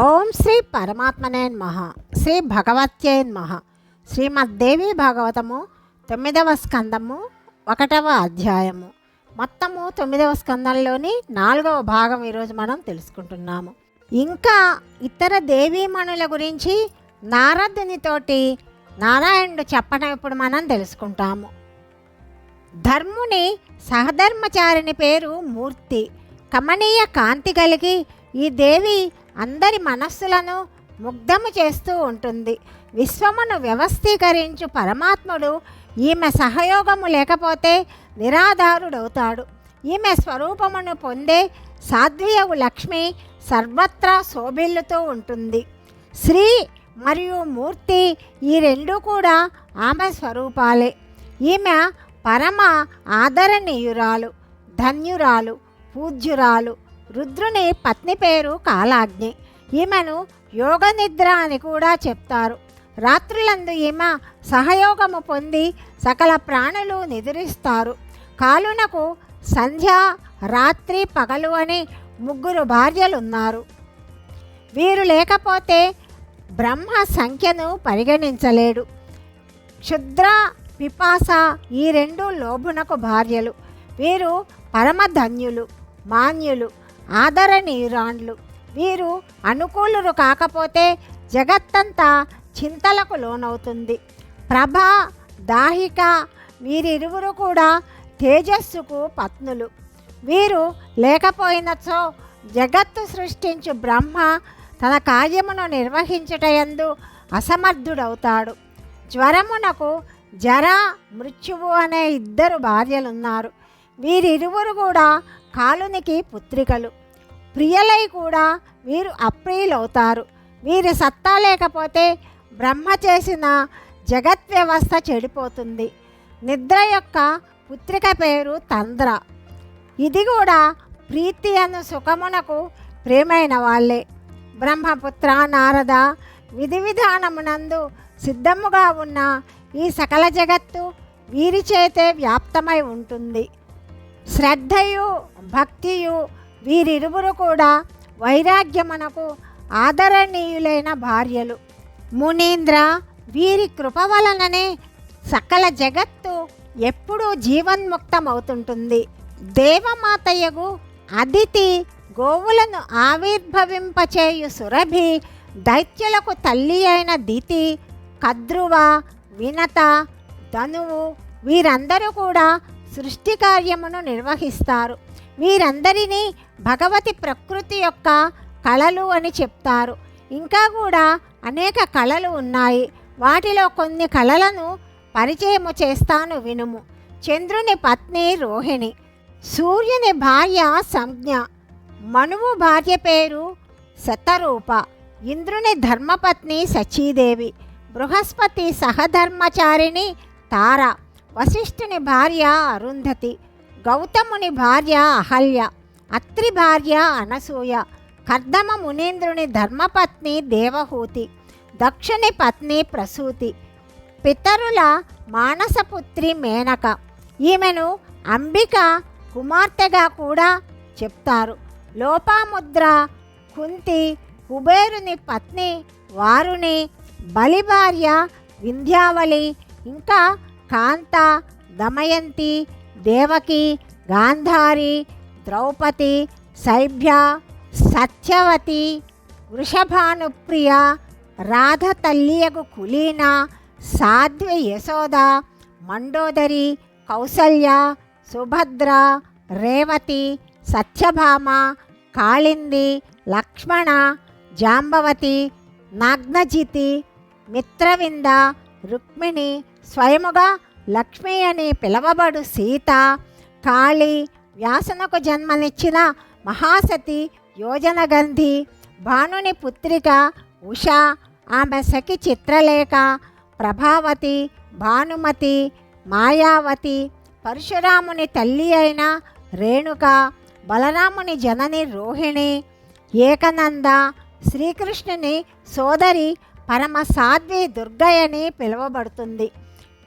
ఓం శ్రీ పరమాత్మనే మహ శ్రీ భగవత్యే మహ శ్రీమద్దేవి భాగవతము తొమ్మిదవ స్కందము ఒకటవ అధ్యాయము. మొత్తము తొమ్మిదవ స్కందంలోని నాలుగవ భాగం ఈరోజు మనం తెలుసుకుంటున్నాము. ఇంకా ఇతర దేవీమణుల గురించి నారదునితోటి నారాయణుడు చెప్పడం ఇప్పుడు మనం తెలుసుకుంటాము. ధర్ముని సహధర్మచారిని పేరు మూర్తి. కమనీయ కాంతి కలిగి ఈ దేవి అందరి మనస్సులను ముగ్ధము చేస్తూ ఉంటుంది. విశ్వమును వ్యవస్థీకరించు పరమాత్ముడు ఈమె సహయోగము లేకపోతే నిరాధారుడవుతాడు. ఈమె స్వరూపమును పొందే సాధ్వియగు లక్ష్మి సర్వత్రా శోభిల్లుతూ ఉంటుంది. శ్రీ మరియు మూర్తి ఈ రెండు కూడా ఆమె స్వరూపాలే. ఈమె పరమ ఆదరణీయురాలు ధన్యురాలు పూజ్యురాలు రుద్రుని పత్ని పేరు కాలాగ్ని. ఈమెను యోగ నిద్ర అని కూడా చెప్తారు. రాత్రులందు ఈమె సహయోగము పొంది సకల ప్రాణులు నిద్రిస్తారు. కాలునకు సంధ్య రాత్రి పగలు అని ముగ్గురు భార్యలున్నారు. వీరు లేకపోతే బ్రహ్మ సంఖ్యను పరిగణించలేడు. క్షుద్ర పిపాస ఈ రెండు లోభునకు భార్యలు. వీరు పరమధన్యులు మాన్యులు. ఆదరణీయురాండ్లు వీరు అనుకూలురు కాకపోతే జగత్తంతా చింతలకు లోనవుతుంది. ప్రభ దాహిక వీరిరువురు కూడా తేజస్సుకు పత్నులు. వీరు లేకపోయినచో జగత్తు సృష్టించు బ్రహ్మ తన కార్యమును నిర్వహించుటయందు అసమర్థుడవుతాడు. జ్వరమునకు జర మృత్యువు అనే ఇద్దరు భార్యలున్నారు. వీరిరువురు కూడా కాలునికి పుత్రికలు. ప్రియలై కూడా వీరు అప్రియులవుతారు. వీరి సత్తా లేకపోతే బ్రహ్మ చేసిన జగత్ వ్యవస్థ చెడిపోతుంది. నిద్ర యొక్క పుత్రిక పేరు తంద్ర. ఇది కూడా ప్రీతి అను సుఖమునకు ప్రేమైన వాళ్ళే. బ్రహ్మపుత్ర నారద విధి విధానమునందు సిద్ధముగా ఉన్న ఈ సకల జగత్తు వీరి చేతే వ్యాప్తమై ఉంటుంది. శ్రద్ధయు భక్తియు వీరిరువురు కూడా వైరాగ్యమునకు ఆదరణీయులైన భార్యలు. మునీంద్ర వీరి కృప వలననే సకల జగత్తు ఎప్పుడూ జీవన్ముక్తమవుతుంటుంది. దేవమాతయ్యగు అదితి గోవులను ఆవిర్భవింపచేయు సురభి దైత్యులకు తల్లి అయిన దితి కద్రువ వినత ధనువు వీరందరూ కూడా సృష్టి కార్యమును నిర్వహిస్తారు. వీరందరినీ భగవతి ప్రకృతి యొక్క కళలు అని చెప్తారు. ఇంకా కూడా అనేక కళలు ఉన్నాయి. వాటిలో కొన్ని కళలను పరిచయము చేస్తాను వినుము. చంద్రుని పత్ని రోహిణి సూర్యుని భార్య సంజ్ఞ మనువు భార్య పేరు శతరూప ఇంద్రుని ధర్మపత్ని సచీదేవి బృహస్పతి సహధర్మచారిణి తార వశిష్ఠుని భార్య అరుంధతి గౌతముని భార్య అహల్య అత్రి భార్య అనసూయ కర్దమ మునీంద్రుని ధర్మపత్ని దేవహూతి దక్షుని పత్ని ప్రసూతి పితరుల మానసపుత్రి మేనక. ఈమెను అంబిక కుమార్తెగా కూడా చెప్తారు. లోపాముద్ర కుంతి కుబేరుని పత్ని వారుని బలిభార్య వింధ్యావళి ఇంకా కాంత దమయంతి దేవకి గాంధారి ద్రౌపది సైభ్య సత్యవతి వృషభానుప్రియ రాధ తల్లియగు కులీన సాధ్వి యశోద మండోదరి కౌసల్య సుభద్ర రేవతి సత్యభామ కాళింది లక్ష్మణ జాంబవతి నాగ్నజితి మిత్రవింద రుక్మిణి స్వయముగా లక్ష్మి అని పిలవబడు సీత కాళి వ్యాసనకు జన్మనిచ్చిన మహాసతి యోజనగంధి భానుని పుత్రిక ఉష ఆమె సఖి చిత్రలేఖ ప్రభావతి భానుమతి మాయావతి పరశురాముని తల్లి అయిన రేణుక బలరాముని జనని రోహిణి ఏకనంద శ్రీకృష్ణుని సోదరి పరమ సాధ్వి దుర్గయని పిలువబడుతుంది.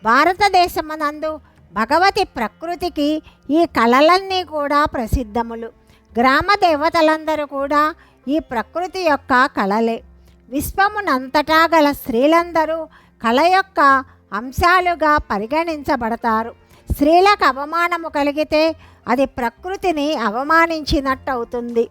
భారతదేశమునందు భగవతి ప్రకృతికి ఈ కళలన్నీ కూడా ప్రసిద్ధములు. గ్రామ దేవతలందరూ కూడా ఈ ప్రకృతి యొక్క కళలే. విశ్వమునంతటా గల స్త్రీలందరూ కళ యొక్క అంశాలుగా పరిగణించబడతారు. స్త్రీలకు అవమానము కలిగితే అది ప్రకృతిని అవమానించినట్టు అవుతుంది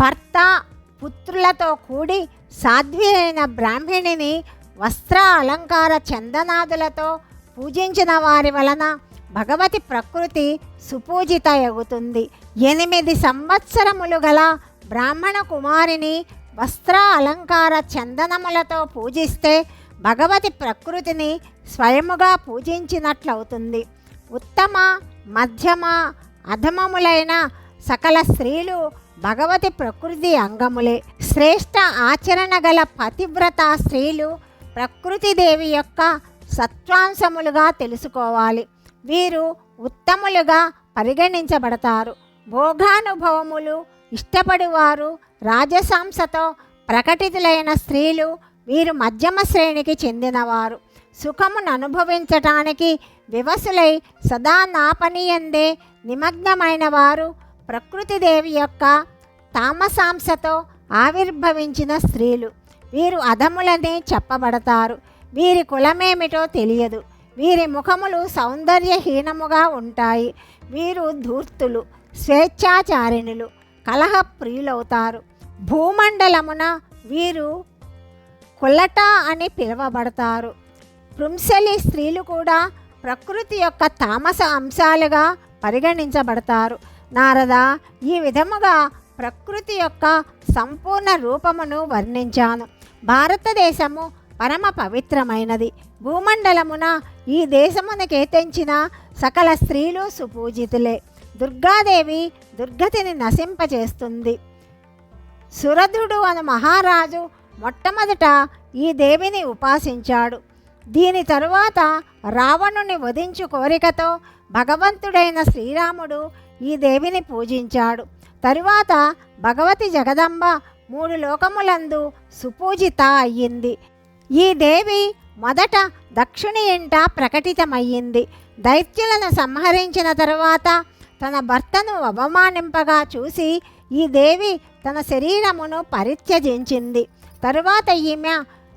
భర్త పుత్రులతో కూడి సాధ్వి అయిన బ్రాహ్మిణిని వస్త్ర అలంకార చందనాదులతో పూజించిన వారి వలన భగవతి ప్రకృతి సుపూజిత ఎగుతుంది ఎనిమిది సంవత్సరములు గల బ్రాహ్మణ కుమారిని వస్త్ర అలంకార చందనములతో పూజిస్తే భగవతి ప్రకృతిని స్వయముగా పూజించినట్లవుతుంది. ఉత్తమ మధ్యమ అధమములైన సకల స్త్రీలు భగవతి ప్రకృతి అంగములే. శ్రేష్ట ఆచరణ గల పతివ్రత స్త్రీలు ప్రకృతి దేవి యొక్క సత్వాంశములుగా తెలుసుకోవాలి. వీరు ఉత్తములుగా పరిగణించబడతారు. భోగానుభవములు ఇష్టపడివారు రాజసాంసతో ప్రకటితులైన స్త్రీలు వీరు మధ్యమ శ్రేణికి చెందినవారు. సుఖమును అనుభవించటానికి వివసులై సదా నాపనీయందే నిమగ్నమైన వారు ప్రకృతిదేవి యొక్క తామసాంశతో ఆవిర్భవించిన స్త్రీలు. వీరు అధములని చెప్పబడతారు. వీరి కులమేమిటో తెలియదు. వీరి ముఖములు సౌందర్యహీనముగా ఉంటాయి. వీరు ధూర్తులు స్వేచ్ఛాచారిణులు కలహ ప్రియులవుతారు భూమండలమున వీరు కుల్లట అని పిలువబడతారు. పృంసలి స్త్రీలు కూడా ప్రకృతి యొక్క తామస అంశాలుగా పరిగణించబడతారు. నారద ఈ విధముగా ప్రకృతి యొక్క సంపూర్ణ రూపమును వర్ణించాను. భారతదేశము పరమ పవిత్రమైనది. భూమండలమున ఈ దేశమునకేతించిన సకల స్త్రీలు సుపూజితులే. దుర్గాదేవి దుర్గతిని నశింపచేస్తుంది. సురధుడు అను మహారాజు మొట్టమొదట ఈ దేవిని ఉపాసించాడు. దీని తరువాత రావణుని వధించు కోరికతో భగవంతుడైన శ్రీరాముడు ఈ దేవిని పూజించాడు. తరువాత భగవతి జగదంబ మూడు లోకములందు సుపూజిత అయ్యింది. ఈ దేవి మొదట దక్షిణ ఇంట ప్రకటితమయ్యింది. దైత్యులను సంహరించిన తరువాత తన భర్తను అవమానింపగా చూసి ఈ దేవి తన శరీరమును పరిత్యజించింది. తరువాత ఈమె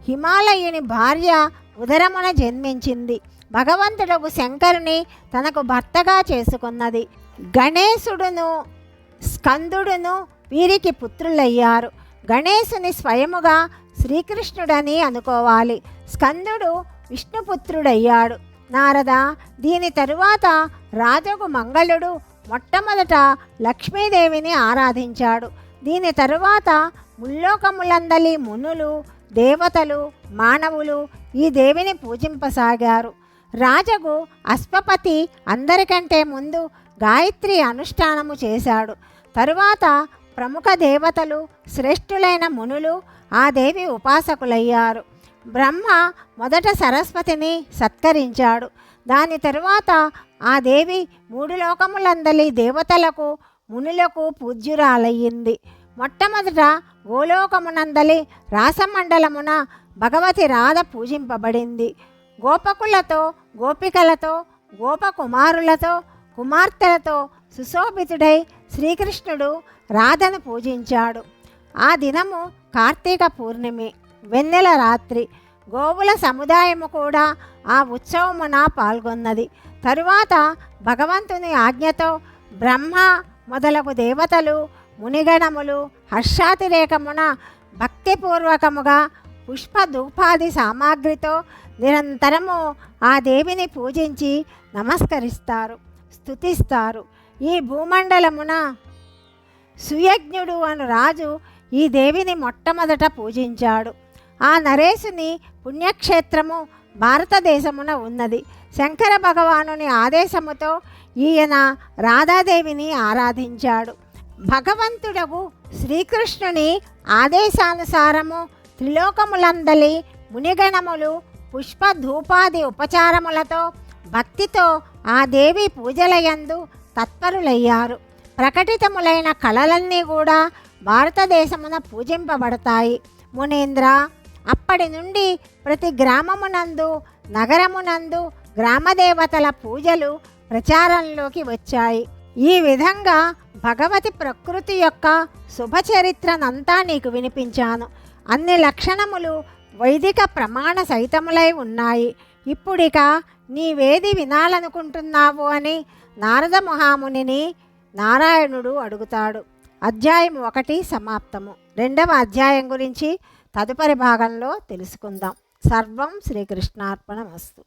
హిమాలయుని భార్య ఉదరమున జన్మించింది. భగవంతుడు శంకరుని తనకు భర్తగా చేసుకున్నది. గణేశుడును స్కందుడును వీరికి పుత్రులయ్యారు. గణేశుని స్వయముగా శ్రీకృష్ణుడని అనుకోవాలి. స్కందుడు విష్ణుపుత్రుడయ్యాడు. నారద దీని తరువాత రాజగు మంగళుడు మొట్టమొదట లక్ష్మీదేవిని ఆరాధించాడు. దీని తరువాత ముల్లోకములందలి మునులు దేవతలు మానవులు ఈ దేవిని పూజింపసాగారు. రాజగు అశ్వపతి అందరికంటే ముందు గాయత్రి అనుష్ఠానము చేశాడు. తరువాత ప్రముఖ దేవతలు శ్రేష్ఠులైన మునులు ఆ దేవి ఉపాసకులయ్యారు. బ్రహ్మ మొదట సరస్వతిని సత్కరించాడు. దాని తరువాత ఆ దేవి మూడు లోకములందలి దేవతలకు మునులకు పూజ్యురాలయ్యింది. మొట్టమొదట గోలోకమునందలి రాసమండలమున భగవతి రాధ పూజింపబడింది. గోపకులతో గోపికలతో గోపకుమారులతో కుమార్తెలతో సుశోభితుడై శ్రీకృష్ణుడు రాధను పూజించాడు. ఆ దినము కార్తీక పూర్ణిమి. వెన్నెల రాత్రి గోవుల సముదాయము కూడా ఆ ఉత్సవమున పాల్గొన్నది. తరువాత భగవంతుని ఆజ్ఞతో బ్రహ్మ మొదలగు దేవతలు మునిగణములు హర్షాతిరేకమున భక్తిపూర్వకముగా పుష్ప ధూపాది సామాగ్రితో నిరంతరము ఆ దేవిని పూజించి నమస్కరిస్తారు స్తుతిస్తారు. ఈ భూమండలమున సుయజ్ఞుడు అను రాజు ఈ దేవిని మొట్టమొదట పూజించాడు. ఆ నరేశుని పుణ్యక్షేత్రము భారతదేశమున ఉన్నది. శంకర భగవానుని ఆదేశముతో ఈయన రాధాదేవిని ఆరాధించాడు. భగవంతుడగు శ్రీకృష్ణుని ఆదేశానుసారము త్రిలోకములందలి మునిగణములు పుష్ప ధూపాది ఉపచారములతో భక్తితో ఆ దేవి పూజలయందు తత్పరులయ్యారు. ప్రకటితములైన కళలన్నీ కూడా భారతదేశమున పూజింపబడతాయి. మునేంద్ర అప్పటి నుండి ప్రతి గ్రామమునందు నగరమునందు గ్రామదేవతల పూజలు ప్రచారంలోకి వచ్చాయి. ఈ విధంగా భగవతి ప్రకృతి యొక్క శుభచరిత్రనంతా నీకు వినిపించాను. అన్ని లక్షణములు వైదిక ప్రమాణ సహితములై ఉన్నాయి. ఇప్పుడిక నీవేది వినాలనుకుంటున్నావు అని నారద మహామునిని నారాయణుడు అడుగుతాడు. అధ్యాయం ఒకటి సమాప్తము. రెండవ అధ్యాయం గురించి తదుపరి భాగంలో తెలుసుకుందాం. సర్వం శ్రీకృష్ణార్పణమస్తు.